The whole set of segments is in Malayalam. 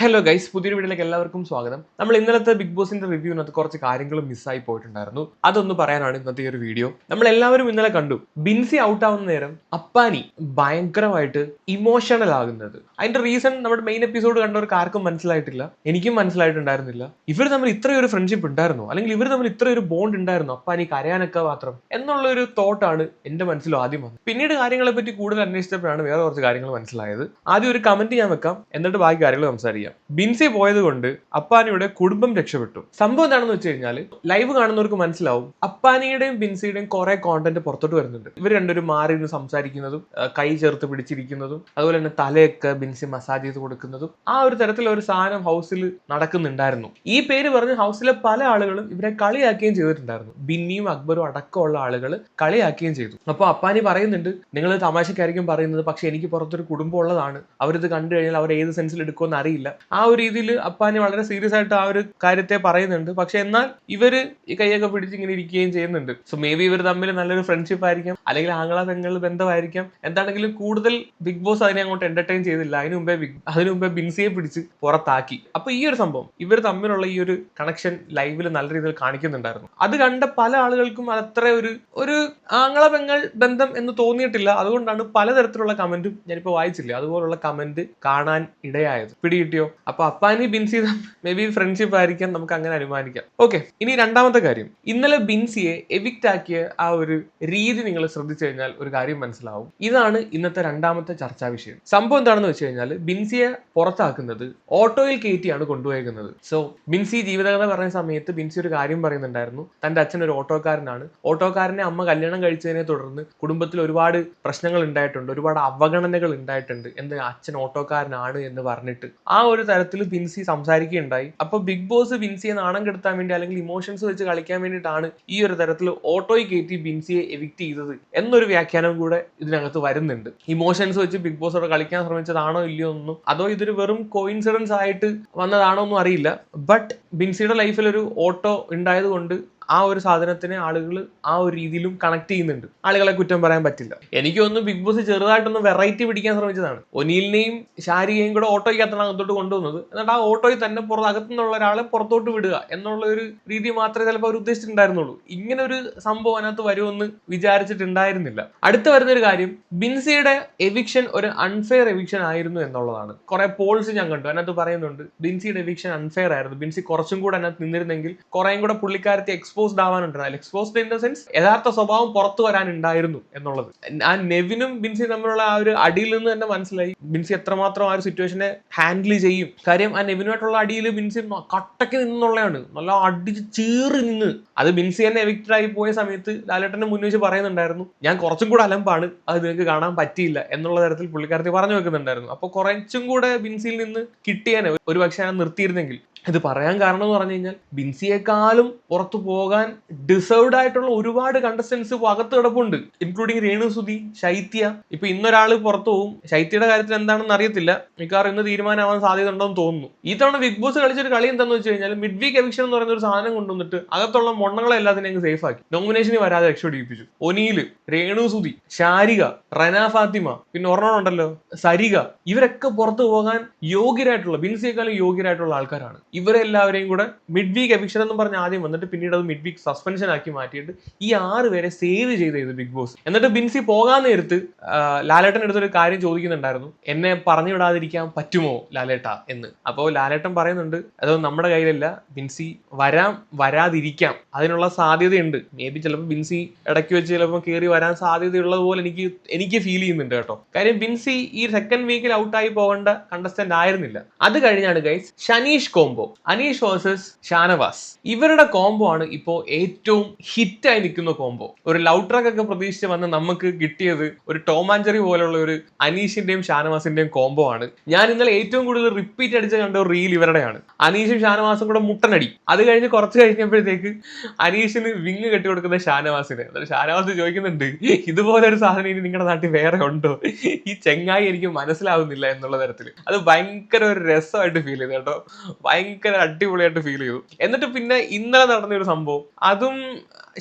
ഹലോ ഗൈസ് പുതിയൊരു വീഡിയോയിലേക്ക് എല്ലാവർക്കും സ്വാഗതം. നമ്മൾ ഇന്നലത്തെ ബിഗ് ബോസിന്റെ റിവ്യൂവിനകത്ത് കുറച്ച് കാര്യങ്ങൾ മിസ്സായി പോയിട്ടുണ്ടായിരുന്നു. അതൊന്ന് പറയാനാണ് ഇന്നത്തെ ഈ ഒരു വീഡിയോ നമ്മൾ എല്ലാവരും ഇന്നലെ കണ്ടു ബിൻസി ഔട്ട് ആവുന്ന നേരം അപ്പാനി ഭയങ്കരമായിട്ട് ഇമോഷണൽ ആകുന്നത്. അതിന്റെ റീസൺ നമ്മുടെ മെയിൻ എപ്പിസോഡ് കണ്ടവർക്ക് ആർക്കും മനസ്സിലായിട്ടില്ല എനിക്കും മനസ്സിലായിട്ടുണ്ടായിരുന്നില്ല. ഇവർ തമ്മിൽ ഇത്രയൊരു ഫ്രണ്ട്ഷിപ്പ് ഉണ്ടായിരുന്നു. അല്ലെങ്കിൽ ഇവർ തമ്മിൽ ഇത്രയൊരു ബോണ്ട് ഉണ്ടായിരുന്നു അപ്പാനി കരയാനൊക്കെ മാത്രം എന്നുള്ള ഒരു തോട്ടാണ് എന്റെ മനസ്സിൽ ആദ്യം വന്നത്. പിന്നീട് കാര്യങ്ങളെ പറ്റി കൂടുതൽ അന്വേഷിച്ചപ്പോഴാണ് വേറെ കുറച്ച് കാര്യങ്ങൾ മനസ്സിലായത്. ആദ്യം ഒരു കമന്റ് ഞാൻ വെക്കാം. എന്നിട്ട് ബാക്കി കാര്യങ്ങൾ സംസാരിക്കാം. ബിൻസി പോയത് കൊണ്ട് അപ്പാനിയുടെ കുടുംബം രക്ഷപ്പെട്ടു. സംഭവം എന്താണെന്ന് വെച്ച് കഴിഞ്ഞാൽ ലൈവ് കാണുന്നവർക്ക് മനസ്സിലാവും അപ്പാനിയുടെയും ബിൻസിയുടെയും കുറെ കോണ്ടന്റ് പുറത്തോട്ട് വരുന്നുണ്ട്. ഇവർ രണ്ടുപേരും മാറി സംസാരിക്കുന്നതും കൈ ചേർത്ത് പിടിച്ചിരിക്കുന്നതും അതുപോലെ തന്നെ തലയൊക്കെ ബിൻസി മസാജ് ചെയ്ത് കൊടുക്കുന്നതും ആ ഒരു തരത്തിലുള്ള ഒരു സാധനം ഹൗസിൽ നടക്കുന്നുണ്ടായിരുന്നു. ഈ പേര് പറഞ്ഞ് ഹൗസിലെ പല ആളുകളും ഇവരെ കളിയാക്കുകയും ചെയ്തിട്ടുണ്ടായിരുന്നു. ബിന്നിയും അക്ബറും അടക്കമുള്ള ആളുകൾ കളിയാക്കുകയും ചെയ്തു. അപ്പോൾ അപ്പാനി പറയുന്നുണ്ട് നിങ്ങൾ തമാശക്കായിരിക്കും പറയുന്നത് പക്ഷെ എനിക്ക് പുറത്തൊരു കുടുംബം ഉള്ളതാണ്. അവരിത് കണ്ടു കഴിഞ്ഞാൽ അവർ ഏത് സെൻസിൽ എടുക്കുമെന്ന് അറിയില്ല. ആ ഒരു രീതിയിൽ അപ്പാനി വളരെ സീരിയസ് ആയിട്ട് ആ ഒരു കാര്യത്തെ പറയുന്നുണ്ട്. പക്ഷെ എന്നാൽ ഇവർ ഈ കൈയൊക്കെ പിടിച്ച് ഇങ്ങനെ ഇരിക്കുകയും ചെയ്യുന്നുണ്ട്. സോ മേ ബി ഇവർ തമ്മിൽ നല്ലൊരു ഫ്രണ്ട്ഷിപ്പ് ആയിരിക്കാം. അല്ലെങ്കിൽ ആംഗ്ല പെങ്ങൾ ബന്ധമായിരിക്കാം. എന്താണെങ്കിലും കൂടുതൽ ബിഗ് ബോസ് അതിനെ അങ്ങോട്ട് എന്റർടൈൻ ചെയ്തില്ല. അതിനു മുമ്പേ അതിനു മുമ്പേ ബിൻസിയെ പിടിച്ച് പുറത്താക്കി. അപ്പൊ ഈ ഒരു സംഭവം ഇവർ തമ്മിലുള്ള ഈ ഒരു കണക്ഷൻ ലൈവിൽ നല്ല രീതിയിൽ കാണിക്കുന്നുണ്ടായിരുന്നു. അത് കണ്ട പല ആളുകൾക്കും അത്ര ഒരു ഒരു ആംഗ്ല പെങ്ങൾ ബന്ധം എന്ന് തോന്നിയിട്ടില്ല. അതുകൊണ്ടാണ് പലതരത്തിലുള്ള കമന്റും ഞാനിപ്പോ വായിച്ചില്ല. അതുപോലുള്ള കമന്റ് കാണാൻ ഇടയായത്. പിടികിട്ടിയോ? അപ്പൊ Appani Binsy maybe friendship ആയിരിക്കാം നമുക്ക് അങ്ങനെ അനുമാനിക്കാം. ഓക്കെ ഇനി രണ്ടാമത്തെ കാര്യം. ഇന്നലെ ബിൻസിയെ എവിക്റ്റ് ആക്കിയ ആ ഒരു രീതി നിങ്ങൾ ശ്രദ്ധിച്ചു കഴിഞ്ഞാൽ ഒരു കാര്യം മനസ്സിലാവും. ഇതാണ് ഇന്നത്തെ രണ്ടാമത്തെ ചർച്ചാ വിഷയം. സംഭവം എന്താണെന്ന് വെച്ച് കഴിഞ്ഞാൽ ബിൻസിയെ പുറത്താക്കുന്നത് ഓട്ടോയിൽ കയറ്റിയാണ് കൊണ്ടുപോയിരിക്കുന്നത് സോ ബിൻസി ജീവിതകഥ പറഞ്ഞ സമയത്ത് ബിൻസി ഒരു കാര്യം പറയുന്നുണ്ടായിരുന്നു. തന്റെ അച്ഛൻ ഒരു ഓട്ടോക്കാരനാണ്. ഓട്ടോക്കാരനെ അമ്മ കല്യാണം കഴിച്ചതിനെ തുടർന്ന് കുടുംബത്തിൽ ഒരുപാട് പ്രശ്നങ്ങൾ ഉണ്ടായിട്ടുണ്ട് ഒരുപാട് അവഗണനകൾ ഉണ്ടായിട്ടുണ്ട് എന്ത് അച്ഛൻ ഓട്ടോക്കാരനാണ് എന്ന് പറഞ്ഞിട്ട് ആ തരത്തിൽ വിൻസി സംസാരിക്കുകയുണ്ടായി. അപ്പൊ ബിഗ് ബോസ് വിൻസിയെ നാണം കെടുത്താൻ വേണ്ടി അല്ലെങ്കിൽ ഇമോഷൻസ് വെച്ച് കളിക്കാൻ വേണ്ടിയിട്ടാണ് ഈ ഒരു തരത്തിൽ ഓട്ടോയിൽ കയറ്റി ബിൻസിയെ എവിക്റ്റ് ചെയ്തത് എന്നൊരു വ്യാഖ്യാനം കൂടെ ഇതിനകത്ത് വരുന്നുണ്ട്. ഇമോഷൻസ് വെച്ച് ബിഗ് ബോസ് അവിടെ കളിക്കാൻ ശ്രമിച്ചതാണോ ഇല്ലയോ ഒന്നും അതോ ഇതൊരു വെറും കോയിൻസിഡൻസ് ആയിട്ട് വന്നതാണോ ഒന്നും അറിയില്ല. ബട്ട് ബിൻസിയുടെ ലൈഫിൽ ഒരു ഓട്ടോ ഉണ്ടായത് കൊണ്ട് ആ ഒരു സാധനത്തിനെ ആളുകൾ ആ ഒരു രീതിയിലും കണക്ട് ചെയ്യുന്നുണ്ട്. ആളുകളെ കുറ്റം പറയാൻ പറ്റില്ല. എനിക്ക് തോന്നുന്നു ബിഗ് ബോസ് ചെറുതായിട്ടൊന്ന് വെറൈറ്റി പിടിക്കാൻ ശ്രമിച്ചതാണ്. ഒനീലിനെയും ഷാരിയെയും കൂടെ ഓട്ടോയ്ക്കകത്താണ് അകത്തോട്ട് കൊണ്ടുവന്നത്. എന്നിട്ട് ആ ഓട്ടോയിൽ തന്നെ പുറത്ത് അകത്തുനിന്നുള്ള ഒരാളെ പുറത്തോട്ട് വിടുക എന്നുള്ള ഒരു രീതി മാത്രമേ ചിലപ്പോൾ അവർ ഉദ്ദേശിച്ചിട്ടുണ്ടായിരുന്നുള്ളൂ. ഇങ്ങനെ ഒരു സംഭവം അതിനകത്ത് വരുമെന്ന് വിചാരിച്ചിട്ടുണ്ടായിരുന്നില്ല. അടുത്ത വരുന്ന ഒരു കാര്യം ബിൻസിയുടെ എവിക്ഷൻ ഒരു അൺഫെയർ എവിക്ഷൻ ആയിരുന്നു എന്നുള്ളതാണ്. കുറെ പോൾസ് ഞാൻ കണ്ടു. അതിനകത്ത് പറയുന്നുണ്ട് ബിൻസിയുടെ എവിക്ഷൻ അൺഫെയർ ആയിരുന്നു. ബിൻസി കുറച്ചും കൂടെ അതിനകത്ത് നിന്നിരുന്നെങ്കിൽ കുറേയും കൂടെ പുള്ളിക്കാരത്തെ എക്സ്പോസ്ഡ് ആവാനുണ്ടായിരുന്നു എക്സ്പോസ്ഡ് ഇൻ ദ സെൻസ് യഥാർത്ഥ സ്വഭാവം പുറത്തു വരാനുണ്ടായിരുന്നു എന്നുള്ളത്. ആ നെവിനും ബിൻസി തമ്മിലുള്ള ആ ഒരു അടിയിൽ നിന്ന് തന്നെ മനസ്സിലായി. ബിൻസി എത്രമാത്രം ആ ഒരു സിറ്റുവേഷനെ ഹാൻഡിൽ ചെയ്യും. കാര്യം ആ നെവിനുമായിട്ടുള്ള അടിയിൽ ബിൻസി കട്ടയ്ക്ക് നിന്നുള്ളതാണ് നല്ല അടിച്ച് ചീറി നിന്ന്. അത് ബിൻസി തന്നെ എവിക്റ്റഡ് ആയി പോയ സമയത്ത് ലാലേട്ടന്റെ മുന്നിൽ വെച്ച് പറയുന്നുണ്ടായിരുന്നു. ഞാൻ കുറച്ചും കൂടെ അലമ്പാണ്. അത് നിങ്ങൾക്ക് കാണാൻ പറ്റിയില്ല എന്നുള്ള തരത്തിൽ പുള്ളിക്കാരത്തി പറഞ്ഞു വെക്കുന്നുണ്ടായിരുന്നു. അപ്പൊ കുറച്ചും കൂടെ ബിൻസിയിൽ നിന്ന് കിട്ടിയാനെ. ഒരു പക്ഷേ ഞാൻ നിർത്തിയിരുന്നെങ്കിൽ. ഇത് പറയാൻ കാരണം എന്ന് പറഞ്ഞു കഴിഞ്ഞാൽ ബിൻസിയെക്കാളും പുറത്തു പോകാൻ ഡിസേർവ്ഡ് ആയിട്ടുള്ള ഒരുപാട് കണ്ടസ്റ്റൻസ് അകത്ത് കിടപ്പുണ്ട് ഇൻക്ലൂഡിങ് രേണു സുധി ശൈത്യ. ഇപ്പൊ ഇന്നൊരാൾ പുറത്തു പോകും ശൈത്യയുടെ കാര്യത്തിൽ എന്താണെന്ന് അറിയത്തില്ല. മിക്കവാറും ഇന്ന് തീരുമാനമാവാൻ സാധ്യത ഉണ്ടെന്ന് തോന്നുന്നു. ഈ തവണ ബിഗ് ബോസ് കളിച്ചൊരു കളി എന്താണെന്ന് വെച്ച് കഴിഞ്ഞാൽ മിഡ് വീക്ക് എവിക്ഷൻ എന്ന് പറയുന്ന ഒരു സാധനം കൊണ്ടുവന്നിട്ട് അകത്തുള്ള മൊണ്ണങ്ങളെ എല്ലാത്തിനെയും അങ്ങ് സേഫ് ആക്കി. നോമിനേഷന് വരാതെ രക്ഷപ്പെടിപ്പിച്ചു രേണു സുധി ശാരിക റന ഫാത്തിമ പിന്നെ ഒരെണ്ണമുണ്ടല്ലോ സരിക ഇവരൊക്കെ പുറത്തു പോകാൻ യോഗ്യരായിട്ടുള്ള ബിൻസിയെക്കാളും യോഗ്യരായിട്ടുള്ള ആൾക്കാരാണ്. ഇവരെല്ലാവരെയും കൂടെ മിഡ് വീക്ക് എവിക്ഷൻ എന്ന് പറഞ്ഞ ആദ്യം വന്നിട്ട് പിന്നീട് അത് മിഡ് വീക്ക് സസ്പെൻഷൻ ആക്കി മാറ്റിയിട്ട് ഈ ആറ് പേരെ സേവ് ചെയ്ത് ചെയ്തു ബിഗ് ബോസ് എന്നിട്ട് ബിൻസി പോകാൻ നേരത്ത് ലാലേട്ടൻ എടുത്തൊരു കാര്യം ചോദിക്കുന്നുണ്ടായിരുന്നു. എന്നെ പറഞ്ഞു വിടാതിരിക്കാൻ പറ്റുമോ ലാലേട്ട? എന്ന്. അപ്പോൾ ലാലേട്ടൻ പറയുന്നുണ്ട് അത് നമ്മുടെ കയ്യിലല്ല. ബിൻസി വരാം വരാതിരിക്കാം. അതിനുള്ള സാധ്യതയുണ്ട്. മേ ബി ചിലപ്പോൾ ബിൻസി ഇടയ്ക്ക് വെച്ച് ചിലപ്പോൾ കയറി വരാൻ സാധ്യതയുള്ളത് പോലെ എനിക്ക് എനിക്ക് ഫീൽ ചെയ്യുന്നുണ്ട് കേട്ടോ. കാര്യം ബിൻസി ഈ സെക്കൻഡ് വീക്കിൽ ഔട്ടായി പോകേണ്ട കണ്ടസ്റ്റന്റ് ആയിരുന്നില്ല. അത് കഴിഞ്ഞാണ് guys Shaneesh combo. Aneesh versus Shanavas. ഇവരുടെ കോംബോ ആണ് ഇപ്പോ ഏറ്റവും ഹിറ്റായി നിൽക്കുന്ന കോംബോ ഒരു ലവ് ട്രാക്ക് ഒക്കെ പ്രതീക്ഷിച്ച് വന്ന് നമുക്ക് കിട്ടിയത് ഒരു ടോമാഞ്ചറി പോലുള്ള ഒരു അനീഷിന്റെയും ഷാനവാസിന്റെയും കോംബോ ആണ്. ഞാൻ ഇന്നലെ ഏറ്റവും കൂടുതൽ റിപ്പീറ്റ് അടിച്ച് കണ്ട ഒരു റീൽ ഇവരുടെയാണ്. അനീഷും ഷാനവാസും കൂടെ മുട്ടനടി. അത് കഴിഞ്ഞ് കുറച്ച് കഴിഞ്ഞപ്പോഴത്തേക്ക് അനീഷിന് വിങ് കെട്ടി കൊടുക്കുന്ന ഷാനവാസിന്. എന്നിട്ട് ഷാനവാസ് ചോദിക്കുന്നുണ്ട് ഇതുപോലെ ഒരു സാധനം ഇനി നിങ്ങളുടെ നാട്ടിൽ വേറെ ഉണ്ടോ? ഈ ചെങ്ങായി എനിക്ക് മനസ്സിലാവുന്നില്ല എന്നുള്ള തരത്തിൽ അത് ഭയങ്കര ഒരു രസമായിട്ട് ഫീൽ ചെയ്തു കേട്ടോ. ഭയങ്കര അടിപൊളിയായിട്ട് ഫീൽ ചെയ്തു. എന്നിട്ട് പിന്നെ ഇന്നലെ നടന്ന ഒരു സംഭവം സംഭവം അതും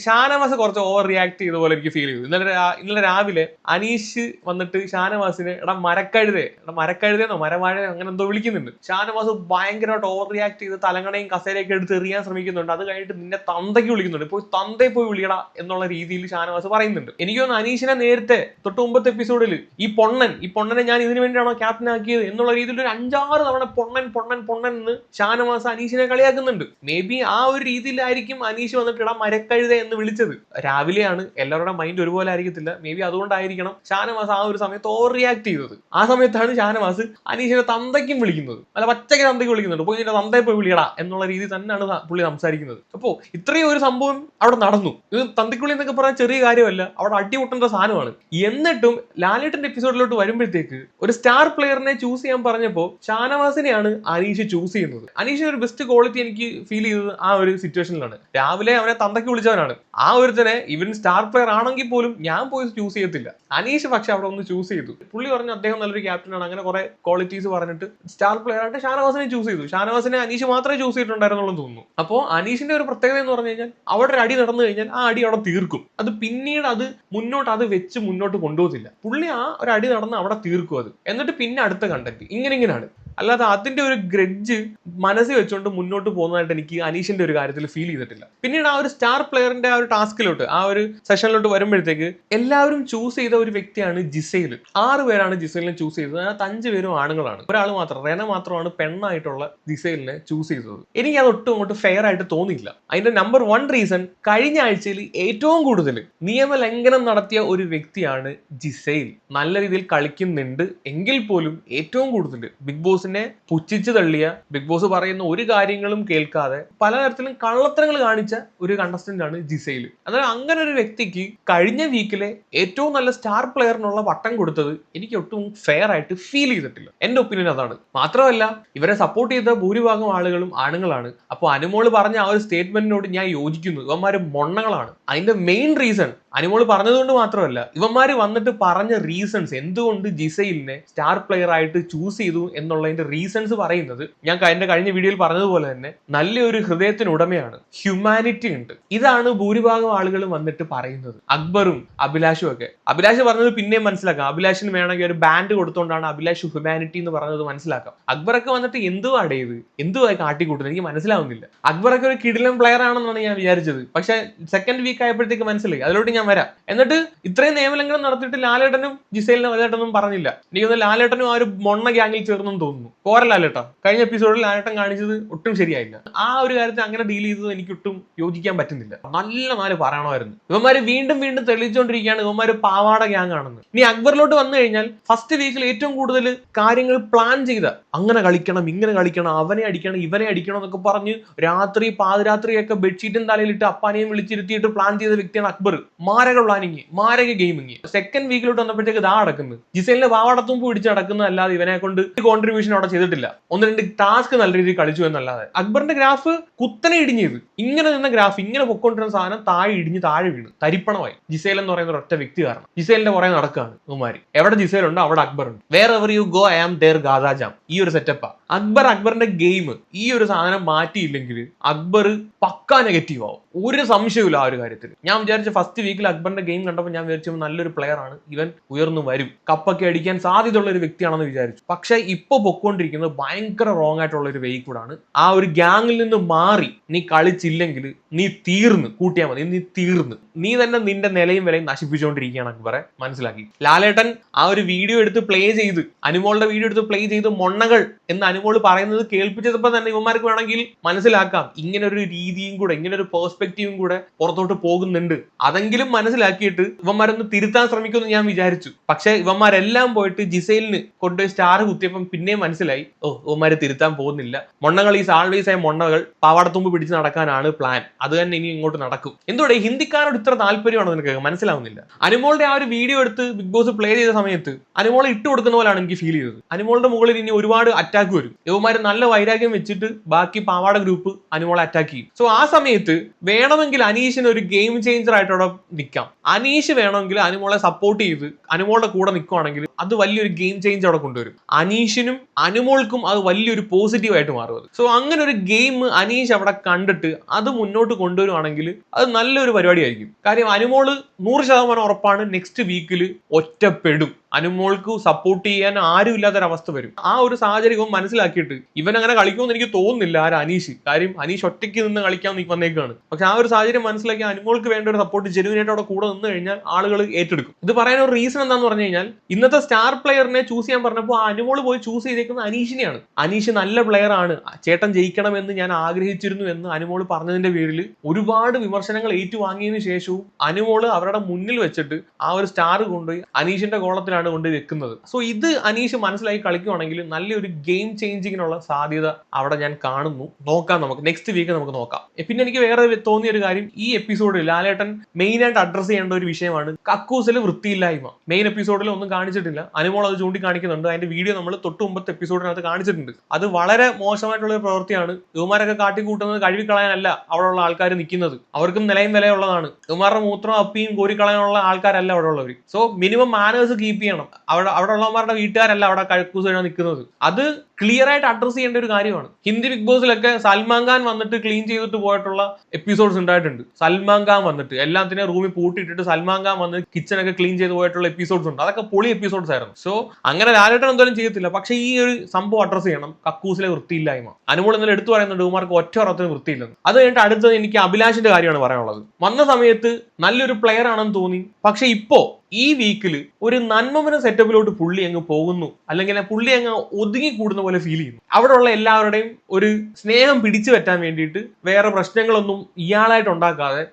ഷാനവാസ് കുറച്ച് ഓവർ റിയാക്ട് ചെയ്ത പോലെ എനിക്ക് ഫീൽ ചെയ്തു. ഇന്നലെ ഇന്നലെ രാവിലെ അനീഷ് വന്നിട്ട് ഷാനവാസിനെ എടാ മരക്കഴുതേ എടാ മരക്കഴുതെന്നോ മരവാഴ അങ്ങനെ എന്തോ വിളിക്കുന്നുണ്ട്. ഷാനവാസ് ഭയങ്കരമായിട്ട് ഓവർ റിയാക്ട് ചെയ്ത് തലങ്ങണയും കസേരയൊക്കെ എടുത്ത് എറിയാൻ ശ്രമിക്കുന്നുണ്ട്. അത് കഴിഞ്ഞിട്ട് നിന്നെ തന്തയ്ക്ക് വിളിക്കുന്നുണ്ട്. ഇപ്പോൾ തന്തയെ പോയി വിളിയടാ എന്നുള്ള രീതിയിൽ ഷാനവാസ് പറയുന്നുണ്ട്. എനിക്ക് തോന്നുന്നു അനീഷിനെ നേരത്തെ തൊട്ട് മുമ്പത്തെ എപ്പിസോഡിൽ ഈ പൊണ്ണൻ ഈ പൊണ്ണനെ ഞാൻ ഇതിനു വേണ്ടിയാണോ ക്യാപ്റ്റൻ ആക്കിയത് എന്നുള്ള രീതിയിൽ ഒരു അഞ്ചാറ് തവണ പൊണ്ണൻ പൊണ്ണൻ പൊണ്ണൻ എന്ന് ഷാനവാസ് അനീഷിനെ കളിയാക്കുന്നുണ്ട്. മേ ബി ആ ഒരു രീതിയിലായിരിക്കും അനീഷ് വന്നിട്ട് ഇടാ മരക്കഴുത എന്ന് വിളിച്ചത്. രാവിലെയാണ്. എല്ലാവരുടെ മൈൻഡ് ഒരുപോലെ ആയിരിക്കത്തില്ല. മേ ബി അതുകൊണ്ടായിരിക്കണം ഷാനവാസ് ആ ഒരു സമയത്ത് ഓവർ റിയാക്ട് ചെയ്തത്. ആ സമയത്താണ് ഷാനവാസ് അനീഷിനെ തന്തയ്ക്കും വിളിക്കുന്നത്. അല്ല പച്ചയ്ക്ക് തന്തയ്ക്ക് വിളിക്കുന്നുണ്ട്. പോയി നിന്റെ തന്തയെ പോയി വിളിയടാ എന്നുള്ള രീതി തന്നെയാണ് പുള്ളി സംസാരിക്കുന്നത്. അപ്പോൾ ഇത്രയും ഒരു സംഭവം അവിടെ നടന്നു. ഇത് തന്തിക്കുള്ളി എന്നൊക്കെ പറയാൻ ചെറിയ കാര്യമല്ല. അവിടെ അടിപൊട്ടേണ്ട സാധനമാണ്. എന്നിട്ടും ലാലേട്ടന്റെ എപ്പിസോഡിലോട്ട് വരുമ്പോഴത്തേക്ക് ഒരു സ്റ്റാർ പ്ലെയറിനെ ചൂസ് ചെയ്യാൻ പറഞ്ഞപ്പോൾ ഷാനവാസിനെയാണ് അനീഷ് ചൂസ് ചെയ്യുന്നത്. അനീഷിന് ഒരു ബെസ്റ്റ് ക്വാളിറ്റി എനിക്ക് ഫീൽ ചെയ്തത് ആ ഒരു സിറ്റുവേഷനിലാണ് രാവിലെ അവനെ തന്തയ്ക്ക് വിളിച്ചവനാണ്. ആ ഒരുത്തനെ ഇവൻ സ്റ്റാർ പ്ലെയർ ആണെങ്കിൽ പോലും ഞാൻ പോയി ചൂസ് ചെയ്യത്തില്ല. അനീഷ് പക്ഷെ അവിടെ ഒന്ന് ചൂസ് ചെയ്തു. പുള്ളി പറഞ്ഞു അദ്ദേഹം നല്ലൊരു ക്യാപ്റ്റനാണ് അങ്ങനെ കുറെ ക്വാളിറ്റീസ് പറഞ്ഞിട്ട് സ്റ്റാർ പ്ലെയർ ആയിട്ട് ഷാനവാസിനെ ചൂസ് ചെയ്തു. ഷാനവാസിനെ അനീഷ് മാത്രമേ ചൂസ് ചെയ്തിട്ടുണ്ടായിരുന്നുള്ളൂ തോന്നുന്നു. അപ്പോൾ അനീഷിന്റെ ഒരു പ്രത്യേകത എന്ന് പറഞ്ഞു കഴിഞ്ഞാൽ അവിടെ ഒരു അടി നടന്നു കഴിഞ്ഞാൽ ആ അടി അവിടെ തീർക്കും. അത് പിന്നീട് അത് മുന്നോട്ട് അത് വെച്ച് മുന്നോട്ട് കൊണ്ടുപോകത്തില്ല. പുള്ളി ആ ഒരു അടി നടന്ന് അവിടെ തീർക്കും അത്. എന്നിട്ട് പിന്നെ അടുത്ത കണ്ടന്റ് ഇങ്ങനെ ഇങ്ങനെയാണ്. അല്ലാതെ അതിന്റെ ഒരു ഗ്രഡ്ജ് മനസ്സിൽ വെച്ചുകൊണ്ട് മുന്നോട്ട് പോകുന്നതായിട്ട് എനിക്ക് അനീഷിന്റെ ഒരു കാര്യത്തിൽ ഫീൽ ചെയ്തിട്ടില്ല. പിന്നീട് ആ ഒരു സ്റ്റാർ പ്ലെയറിന്റെ ആ ഒരു ടാസ്കിലോട്ട് ആ ഒരു സെഷനിലോട്ട് വരുമ്പോഴത്തേക്ക് എല്ലാവരും ചൂസ് ചെയ്ത ഒരു വ്യക്തിയാണ് ജിസൈൽ. ആറ് പേരാണ് ജിസൈലിനെ ചൂസ് ചെയ്തത്. അതിനകത്ത് അഞ്ച് പേരും ആണുങ്ങളാണ്. ഒരാൾ മാത്രം റെന മാത്രമാണ് പെണ്ണായിട്ടുള്ള ജിസൈലിനെ ചൂസ് ചെയ്തത്. എനിക്ക് അത് ഒട്ടും അങ്ങോട്ട് ഫെയർ ആയിട്ട് തോന്നിയില്ല. അതിന്റെ നമ്പർ വൺ റീസൺ കഴിഞ്ഞ ആഴ്ചയിൽ ഏറ്റവും കൂടുതൽ നിയമലംഘനം നടത്തിയ ഒരു വ്യക്തിയാണ് ജിസൈൽ. നല്ല രീതിയിൽ കളിക്കുന്നുണ്ട്. എങ്കിൽ പോലും ഏറ്റവും കൂടുതൽ ബിഗ് ബോസിനെ പുച്ഛിച്ചു തള്ളിയ ബിഗ് ബോസ് പറയുന്ന ഒരു കാര്യങ്ങളും കേൾക്കാതെ പലതരത്തിലും കള്ളത്തരങ്ങൾ കാണിച്ച ഒരു കണ്ടസ്റ്റന്റ് ആണ് ജിസൈൽ. അതായത് അങ്ങനെ ഒരു വ്യക്തിക്ക് കഴിഞ്ഞ വീക്കിലെ ഏറ്റവും നല്ല സ്റ്റാർ പ്ലെയറിനുള്ള വട്ടം കൊടുത്തത് എനിക്ക് ഒട്ടും ഫെയർ ആയിട്ട് ഫീൽ ചെയ്തിട്ടില്ല. എന്റെ ഒപ്പീനിയൻ അതാണ്. മാത്രമല്ല ഇവരെ സപ്പോർട്ട് ചെയ്ത ഭൂരിഭാഗം ആളുകളും ആണുങ്ങളാണ്. അപ്പോൾ അനുമോൾ പറഞ്ഞ ആ ഒരു സ്റ്റേറ്റ്മെന്റിനോട് ഞാൻ യോജിക്കുന്നു. ഇവന്മാര് മൊണ്ണകളാണ് അതിന്റെ മെയിൻ റീസൺ അനുമോൾ പറഞ്ഞതുകൊണ്ട് മാത്രമല്ല ഇവന്മാര് വന്നിട്ട് പറഞ്ഞ റീസൺസ് എന്തുകൊണ്ട് ജിസൈലിനെ സ്റ്റാർ പ്ലെയർ ആയിട്ട് ചൂസ് ചെയ്തു എന്നുള്ളതിന്റെ റീസൺസ് പറയുന്നത് ഞാൻ എന്റെ കഴിഞ്ഞ വീഡിയോയിൽ പറഞ്ഞതുപോലെ തന്നെ നല്ലൊരു ഹൃദയത്തിന് ഉടമയാണ് ഹ്യൂമാനിറ്റി ഉണ്ട്. ഇതാണ് ഭൂരിഭാഗം ആളുകളും വന്നിട്ട് പറയുന്നത്. അക്ബറും അഭിലാഷും ഒക്കെ. അഭിലാഷ് പറഞ്ഞത് പിന്നെയും മനസ്സിലാക്കാം. അഭിലാഷിന് വേണമെങ്കിൽ ഒരു ബാൻഡ് കൊടുത്തോണ്ടാണ് അഭിലാഷ് ഹ്യൂമാനിറ്റി എന്ന് പറഞ്ഞത് മനസ്സിലാക്കാം. അക്ബറൊക്കെ വന്നിട്ട് എന്തുവാ അടയത് എന്തുവായി കാട്ടിക്കൂട്ടുന്നത്? എനിക്ക് മനസ്സിലാവുന്നില്ല. അക്ബറൊക്കെ ഒരു കിടിലൻ പ്ലെയർ ആണെന്നാണ് ഞാൻ വിചാരിച്ചത്. പക്ഷെ സെക്കൻഡ് വീക്ക് ആയപ്പോഴത്തേക്ക് മനസ്സിലായി. അതിലോട്ട് ഞാൻ വരാം. എന്നിട്ട് ഇത്രയും നിയമലംഘനം നടത്തിയിട്ട് ലാലേട്ടനും ജിസൈലിനും വലുതായിട്ടൊന്നും പറഞ്ഞില്ല. എനിക്ക് ലാലേട്ടനും ആ ഒരു മൊണ്ണ ഗ്യാങ്ങിൽ ചേർന്നെന്ന് തോന്നുന്നു. പോര ലാലേട്ട. കഴിഞ്ഞ എപ്പിസോഡിൽ ലാലേട്ടൻ കാണിച്ചത് ഒട്ടും ശരിയായില്ല. ആ ഒരു കാര്യത്തിൽ അങ്ങനെ ഡീൽ ചെയ്തത് എനിക്ക് ഒട്ടും യോജിക്കാൻ പറ്റുന്നില്ല. നല്ല നാല് പറയണമായിരുന്നു. ഇവന്മാര് വീണ്ടും വീണ്ടും തെളിയിച്ചുകൊണ്ടിരിക്കുകയാണ് ഇവന്മാര് പാവാട ഗ്യാങ് ആണെന്ന്. ഇനി അക്ബറിലോട്ട് വന്നു കഴിഞ്ഞാൽ ഫസ്റ്റ് വീക്കിൽ ഏറ്റവും കൂടുതൽ കാര്യങ്ങൾ പ്ലാൻ ചെയ്ത അങ്ങനെ കളിക്കണം ഇങ്ങനെ കളിക്കണം അവനെ അടിക്കണം ഇവനെ അടിക്കണം എന്നൊക്കെ പറഞ്ഞ് രാത്രി പാതിരാത്രിയൊക്കെ ബെഡ്ഷീറ്റും തലയിലിട്ട് അപ്പാനെയും വിളിച്ചിരുത്തിയിട്ട് പ്ലാൻ ചെയ്ത വ്യക്തിയാണ് അക്ബർ. മാരക പ്ലാനിങ് മാരക ഗെയിമിങ്. സെക്കൻഡ് വീക്കിലോട്ട് വന്നപ്പോഴത്തേക്ക് ഇതാ അടക്കുന്നത് ജിസൈലിന്റെ വാവടത്തും പിടിച്ച് നടക്കുന്ന അല്ലാതെ ഇവനെ കൊണ്ട് കോൺട്രിബ്യൂഷൻ അവിടെ ചെയ്തിട്ടില്ല. ഒന്ന് രണ്ട് ടാസ്ക് നല്ല രീതിയിൽ കളിച്ചു എന്നല്ലാതെ. അക്ബറിന്റെ ഗ്രാഫ് കുത്തനെ ഇടിഞ്ഞത് ഇങ്ങനെ നിന്ന ഗ്രാഫ് ഇങ്ങനെ പൊക്കൊണ്ടിരുന്ന സാധനം താഴെ ഇടിഞ്ഞ് താഴെ വീണ്. തരിപ്പണമായി. ജിസൈൽ എന്ന് പറയുന്ന ഒറ്റ വ്യക്തി കാരണം. ജിസൈലിന്റെ പുറകെ നടക്കുകയാണ് കുമാരി എവിടെ ജിസൈൽ ഉണ്ടോ അവിടെ അക്ബർ ഉണ്ട്. Wherever you go I am there ഗാദാജാം ഈ ഒരു സെറ്റപ്പാ അക്ബർ അക്ബറിന്റെ ഗെയിം ഈ ഒരു സാധനം മാറ്റിയില്ലെങ്കിൽ അക്ബർ പക്കാ നെഗറ്റീവ് ആവും. ഒരു സംശയമില്ല ആ ഒരു കാര്യത്തിൽ ഞാൻ വിചാരിച്ച ഫസ്റ്റ് വീക്കിൽ അക്ബറിന്റെ ഗെയിം കണ്ടപ്പോൾ ഞാൻ വിചാരിച്ചു നല്ലൊരു പ്ലെയർ ആണ്. ഇവൻ ഉയർന്നു വരും. കപ്പൊക്കെ അടിക്കാൻ സാധ്യതയുള്ള ഒരു വ്യക്തിയാണെന്ന് വിചാരിച്ചു. പക്ഷെ ഇപ്പൊ പൊക്കോണ്ടിരിക്കുന്നത് ഭയങ്കര റോങ് ആയിട്ടുള്ള ഒരു വെയ് കൂടാണ് ആ ഒരു ഗ്യാങ്ങിൽ നിന്ന് മാറി നീ കളിച്ചില്ലെങ്കിൽ നീ തീർന്ന് കൂട്ടിയാൽ മതി. നീ തീർന്ന്. നീ തന്നെ നിന്റെ നിലയും വിലയും നശിപ്പിച്ചുകൊണ്ടിരിക്കുകയാണ് അക്ബറെ മനസ്സിലാക്കി. ലാലേട്ടൻ ആ ഒരു വീഡിയോ എടുത്ത് പ്ലേ ചെയ്ത് അനുമോളുടെ വീഡിയോ എടുത്ത് പ്ലേ ചെയ്ത് മൊണ്ണകൾ എന്ന് അനുമോൾ പറയുന്നത് കേൾപ്പിച്ചപ്പോൾ തന്നെ ഇവന്മാർക്ക് വേണമെങ്കിൽ മനസ്സിലാക്കാം. ഇങ്ങനെ ഒരു രീതിയും കൂടെ ഇങ്ങനെ ഒരു പേഴ്സ്പെക്റ്റീവും കൂടെ പുറത്തോട്ട് പോകുന്നുണ്ട്. അതെങ്കിലും മനസ്സിലാക്കിയിട്ട് ഇവന്മാരൊന്ന് തിരുത്താൻ ശ്രമിക്കുമെന്ന് ഞാൻ വിചാരിച്ചു. പക്ഷെ ഇവന്മാരെല്ലാം പോയിട്ട് ജിസൈലിന് കൊണ്ടുപോയി സ്റ്റാർ കുത്തിയപ്പം പിന്നെയും മനസ്സിലായി. ഓ ഇവന്മാര് തിരുത്താൻ പോകുന്നില്ല. മൊണ്ണകൾ ഈ ആൾവേസ് ആയ മൊണ്ണകൾ പാവാടത്തുമ്പ് പിടിച്ച് നടക്കാനാണ് പ്ലാൻ അത് തന്നെ ഇനി ഇങ്ങോട്ട് നടക്കും. എന്തുകൊണ്ട് ഹിന്ദിക്കാരോട് ഇത്ര താല്പര്യമാണോ നിനക്ക്? മനസ്സിലാവുന്നില്ല. അനുമോളുടെ ആ ഒരു വീഡിയോ എടുത്ത് ബിഗ് ബോസ് പ്ലേ ചെയ്ത സമയത്ത് അനുമോളെ ഇട്ട് കൊടുക്കുന്ന പോലെയാണ് എനിക്ക് ഫീൽ ചെയ്തത്. അനുമോളുടെ മുകളിൽ ഇനി ഒരുപാട് അറ്റാക്ക് വരും. ഇവന്മാര് നല്ല വൈരാഗ്യം വെച്ചിട്ട് ബാക്കി പാവാട ഗ്രൂപ്പ് അനുമോളെ അറ്റാക്ക് ചെയ്യും. സോ ആ സമയത്ത് വേണമെങ്കിൽ അനീഷിന് ഒരു ഗെയിം ചേഞ്ചർ ആയിട്ട് അവിടെ നിൽക്കാം അനീഷ് വേണമെങ്കിൽ അനുമോളെ സപ്പോർട്ട് ചെയ്ത് അനുമോളുടെ കൂടെ നിൽക്കുവാണെങ്കിൽ അത് വലിയൊരു ഗെയിം ചേഞ്ച് അവിടെ കൊണ്ടുവരും. അനീഷിനും അനുമോൾക്കും അത് വലിയൊരു പോസിറ്റീവ് ആയിട്ട് മാറും സോ അങ്ങനെ ഒരു ഗെയിം അനീഷ് അവിടെ കണ്ടിട്ട് അത് മുന്നോട്ട് കൊണ്ടുവരുവാണെങ്കിൽ അത് നല്ലൊരു പരിപാടിയായിരിക്കും. കാര്യം അനുമോൾ നൂറ് ശതമാനം ഉറപ്പാണ് നെക്സ്റ്റ് വീക്കിൽ ഒറ്റപ്പെടും. അനുമോൾക്ക് സപ്പോർട്ട് ചെയ്യാൻ ആരും ഇല്ലാത്തൊരവസ്ഥ വരും. ആ ഒരു സാഹചര്യം മനസ്സിലാക്കിയിട്ട് ഇവൻ അങ്ങനെ കളിക്കുമെന്ന് എനിക്ക് തോന്നുന്നില്ല ആര് അനീഷ്. കാര്യം അനീഷ് ഒറ്റയ്ക്ക് നിന്ന് കളിക്കാൻ നീ വന്നേക്കാണ്. പക്ഷെ ആ ഒരു സാഹചര്യം മനസ്സിലാക്കി അനുമോൾക്ക് വേണ്ട ഒരു സപ്പോർട്ട് ജെനുവിനായിട്ട് അവിടെ കൂടെ നിന്ന് കഴിഞ്ഞാൽ ആളുകൾ ഏറ്റെടുക്കും. ഇത് പറയാൻ ഒരു റീസൺ എന്താന്ന് പറഞ്ഞു കഴിഞ്ഞാൽ ഇന്നത്തെ സ്റ്റാർ പ്ലെയറിനെ ചൂസ് ചെയ്യാൻ പറഞ്ഞപ്പോൾ ആ അനുമോൾ പോയി ചൂസ് ചെയ്തേക്കുന്നത് അനീഷിനെയാണ്. അനീഷ് നല്ല പ്ലെയർ ആണ്. ചേട്ടൻ ജയിക്കണമെന്ന് ഞാൻ ആഗ്രഹിച്ചിരുന്നു എന്ന് അനുമോൾ പറഞ്ഞതിന്റെ പേരിൽ ഒരുപാട് വിമർശനങ്ങൾ ഏറ്റുവാങ്ങിയതിനു ശേഷവും അനുമോൾ അവരുടെ മുന്നിൽ വെച്ചിട്ട് ആ ഒരു സ്റ്റാർ കൊണ്ടുപോയി അനീഷിന്റെ കോളത്തിലാണ് കൊണ്ട് വെക്കുന്നത്. സോ ഇത് അനീഷ് മനസ്സിലാക്കി കളിക്കുവാണെങ്കിൽ നല്ലൊരു ഗെയിം ചേഞ്ചിങ്ങിനുള്ള സാധ്യത അവിടെ ഞാൻ കാണുന്നു. നോക്കാം നമുക്ക്. നെക്സ്റ്റ് വീക്ക് നമുക്ക് നോക്കാം. പിന്നെ എനിക്ക് വേറെ തോന്നിയ ഒരു കാര്യം ഈ എപ്പിസോഡിൽ ലാലേട്ടൻ മെയിൻ ആയിട്ട് അഡ്രസ് ചെയ്യേണ്ട ഒരു വിഷയമാണ് കക്കൂസിലെ വൃത്തിയില്ലായ്മ. മെയിൻ എപ്പിസോഡിൽ ഒന്നും കാണിച്ചിട്ടില്ല. അനുമോൾ അത് ചൂണ്ടിക്കാണിക്കുന്നുണ്ട്. അതിന്റെ വീഡിയോ നമ്മൾ തൊട്ട് മുമ്പത്തെ എപ്പിസോഡിനകത്ത് കാണിച്ചിട്ടുണ്ട്. അത് വളരെ മോശമായിട്ടുള്ള ഒരു പ്രവൃത്തിയാണ്. ഇവമാരൊക്കെ കാട്ടിക്കൂട്ടുന്നത് കഴുകിക്കളയാനല്ല അവിടെയുള്ള ആൾക്കാർ നിൽക്കുന്നത് അവർക്കും നിലയും വിലയുള്ളതാണ്. ഇവമാരുടെ മൂത്രം അപ്പിയും കോരിക്കളയാനുള്ള ആൾക്കാരല്ല അവിടെ ഉള്ളവർ സോ മിനിമം മാനേഴ്സ് കീപ്പ് ചെയ്യണം. അവിടെ അവിടെ ഉള്ളവന്മാരുടെ വീട്ടുകാരല്ല അവിടെ കഴുക്കൂസ് കഴിഞ്ഞാൽ നിൽക്കുന്നത് അത് ക്ലിയർ ആയിട്ട് അഡ്രസ് ചെയ്യേണ്ട ഒരു കാര്യമാണ്. ഹിന്ദി ബിഗ് ബോസിലൊക്കെ സൽമാൻ ഖാൻ വന്നിട്ട് ക്ലീൻ ചെയ്തിട്ട് പോയിട്ടുള്ള എപ്പിസോഡ്സ് ഉണ്ടായിട്ടുണ്ട്. സൽമാൻ ഖാൻ വന്നിട്ട് എല്ലാത്തിനെയും റൂമിൽ പൂട്ടിയിട്ടിട്ട് സൽമാൻ ഖാൻ വന്ന് കിച്ചണൊക്കെ ക്ലീൻ ചെയ്ത് പോയിട്ടുള്ള എപ്പിസോഡ്സ് ഉണ്ട്. അതൊക്കെ പൊളി എപ്പിസോഡ്സ് ആയിരുന്നു. സോ അങ്ങനെ ലാലേട്ടൻ എന്തായാലും ചെയ്യത്തില്ല പക്ഷെ ഈ ഒരു സംഭവം അഡ്രസ് ചെയ്യണം. കക്കൂസിലെ വൃത്തിയില്ലായ്മ. അനുമോൾ ഇന്നലെ എടുത്തു പറയുന്നുണ്ട് ഇവമാർക്ക് ഒറ്റ ഉറത്തിന് വൃത്തിയില്ലെന്ന്. അത് കഴിഞ്ഞിട്ട് അടുത്തത് എനിക്ക് അഭിലാഷിന്റെ കാര്യമാണ് പറയാനുള്ളത്. വന്ന സമയത്ത് നല്ലൊരു പ്ലെയർ ആണെന്ന് തോന്നി. പക്ഷെ ഇപ്പോ ഈ വീക്കിൽ ഒരു നന്മമന സെറ്റപ്പിലോട്ട് പുള്ളി അങ്ങ് പോകുന്നു. അല്ലെങ്കിൽ പുള്ളി അങ്ങ് ഒതുങ്ങി കൂടുന്ന പോലെ ഫീൽ ചെയ്യുന്നു. അവിടെയുള്ള എല്ലാവരുടെയും ഒരു സ്നേഹം പിടിച്ചു പറ്റാൻ വേണ്ടിയിട്ട് വേറെ പ്രശ്നങ്ങളൊന്നും ഇയാളായിട്ട് ഉണ്ടാക്കാതെ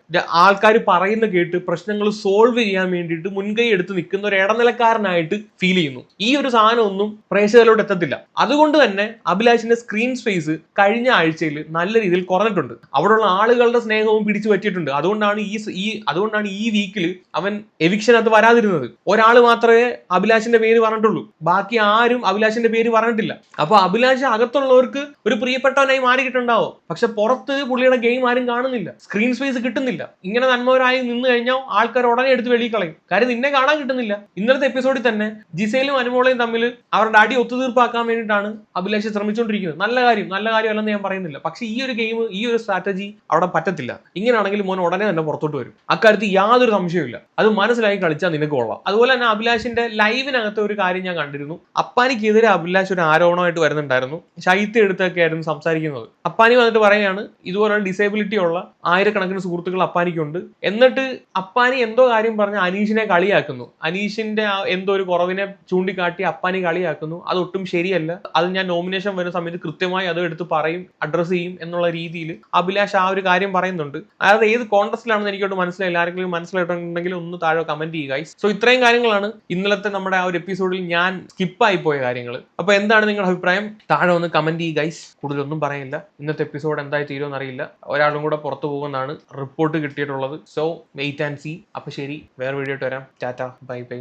ആൾക്കാർ പറയുന്ന കേട്ട് പ്രശ്നങ്ങൾ സോൾവ് ചെയ്യാൻ വേണ്ടിയിട്ട് മുൻകൈ എടുത്ത് നിൽക്കുന്ന ഒരു ഇടനിലക്കാരനായിട്ട് ഫീൽ ചെയ്യുന്നു. ഈ ഒരു സാധനം ഒന്നും പ്രേക്ഷകരിലോട്ട് എത്തത്തില്ല. അതുകൊണ്ട് തന്നെ അഭിലാഷിന്റെ സ്ക്രീൻ സ്പേസ് കഴിഞ്ഞ ആഴ്ചയിൽ നല്ല രീതിയിൽ കുറഞ്ഞിട്ടുണ്ട്. അവിടെയുള്ള ആളുകളുടെ സ്നേഹവും പിടിച്ചു പറ്റിയിട്ടുണ്ട്. അതുകൊണ്ടാണ് ഈ ഈ അതുകൊണ്ടാണ് ഈ വീക്കിൽ അവൻ എവിക്ഷനകത്ത് വരാതിരുന്നത്. ഒരാൾ മാത്രമേ അഭിലാഷിന്റെ പേര് പറഞ്ഞിട്ടുള്ളൂ. ബാക്കി ആരും അഭിലാഷിന്റെ പേര് പറഞ്ഞിട്ടില്ല. അപ്പൊ അഭിലാഷ് അകത്തുള്ളവർക്ക് ഒരു പ്രിയപ്പെട്ടവനായി മാറിയിട്ടുണ്ടാവും. പക്ഷെ പുറത്ത് പുള്ളിയുടെ ഗെയിം ആരും കാണുന്നില്ല. സ്ക്രീൻ സ്പേസ് കിട്ടുന്നില്ല. ഇങ്ങനെ നന്മവരായി നിന്ന് കഴിഞ്ഞാൽ ആൾക്കാർ ഉടനെ എടുത്ത് വെളിയിൽ കളയും. കാര്യം നിന്നെ കാണാൻ കിട്ടുന്നില്ല. ഇന്നലത്തെ എപ്പിസോഡിൽ തന്നെ ജിസയിലും അനുമോളയും തമ്മിൽ അവരുടെ അടി ഒത്തുതീർപ്പാക്കാൻ വേണ്ടിയിട്ടാണ് അഭിലാഷ് ശ്രമിച്ചുകൊണ്ടിരിക്കുന്നത്. നല്ല കാര്യം നല്ല കാര്യമല്ലെന്ന് ഞാൻ പറയുന്നില്ല. പക്ഷെ ഈ ഒരു ഗെയിം ഈ ഒരു സ്ട്രാറ്റജി അവിടെ പറ്റത്തില്ല. ഇങ്ങനെയാണെങ്കിൽ മോൻ ഉടനെ തന്നെ പുറത്തോട്ട് വരും. അക്കാര്യത്തിൽ യാതൊരു സംശയവുമില്ല. അത് മനസ്സിലായി കളിച്ചാൽ നിനക്ക് കൊള്ളാം. അതുപോലെ തന്നെ അഭിലാഷിന്റെ ലൈവിനകത്ത് ഒരു കാര്യം ഞാൻ കണ്ടിരുന്നു. അപ്പാനിക്കെതിരെ അഭിലാഷ് ഒരു ആരോപണമായിട്ട് വരുന്നുണ്ടായിരുന്നു. ശൈത്യ എടുത്തൊക്കെ ആയിരുന്നു സംസാരിക്കുന്നത്. അപ്പാനി വന്നിട്ട് പറയുകയാണ് ഇതുപോലെ ഡിസേബിലിറ്റി ഉള്ള ആയിരക്കണക്കിന് സുഹൃത്തുക്കൾ അപ്പാനിക്കുണ്ട്. എന്നിട്ട് അപ്പാനി എന്തോ കാര്യം പറഞ്ഞ് അനീഷിനെ കളിയാക്കുന്നു. അനീഷിന്റെ എന്തോ ഒരു കുറവിനെ ചൂണ്ടിക്കാട്ടി അപ്പാനി കളിയാക്കുന്നു. അതൊട്ടും ശരിയല്ല. അത് ഞാൻ നോമിനേഷൻ വരുന്ന സമയത്ത് കൃത്യമായി അത് എടുത്ത് പറയും അഡ്രസ് ചെയ്യും എന്നുള്ള രീതിയിൽ അഭിലാഷ് ആ ഒരു കാര്യം പറയുന്നുണ്ട്. അതായത് ഏത് കോൺടസ്റ്റിലാണെന്ന് എനിക്കോട്ട് മനസ്സിലായില്ല. ആരെങ്കിലും മനസ്സിലായിട്ടുണ്ടെങ്കിൽ ഒന്ന് താഴെ കമന്റ് ചെയ്യുക. ഗൈസ് സോ ഇത്രയും കാര്യങ്ങളാണ് ഇന്നലത്തെ നമ്മുടെ ആ ഒരു എപ്പിസോഡിൽ ഞാൻ സ്കിപ്പായി പോയ കാര്യങ്ങൾ അപ്പൊ എന്താണ് നിങ്ങളുടെ അഭിപ്രായം? താഴെ ഒന്ന് കമന്റ് ചെയ്യുക ഗൈസ് കൂടുതലൊന്നും പറയില്ല ഇന്നത്തെ എപ്പിസോഡ് എന്തായി തീരുമെന്ന് അറിയില്ല. ഒരാളും കൂടെ പുറത്തു പോകുമെന്നാണ് റിപ്പോർട്ട് കിട്ടിയിട്ടുള്ളത്. സോ വെയിറ്റ് ആൻഡ് സി അപ്പൊ ശരി വേറെ വീഡിയോ വരാം. Tata bye bye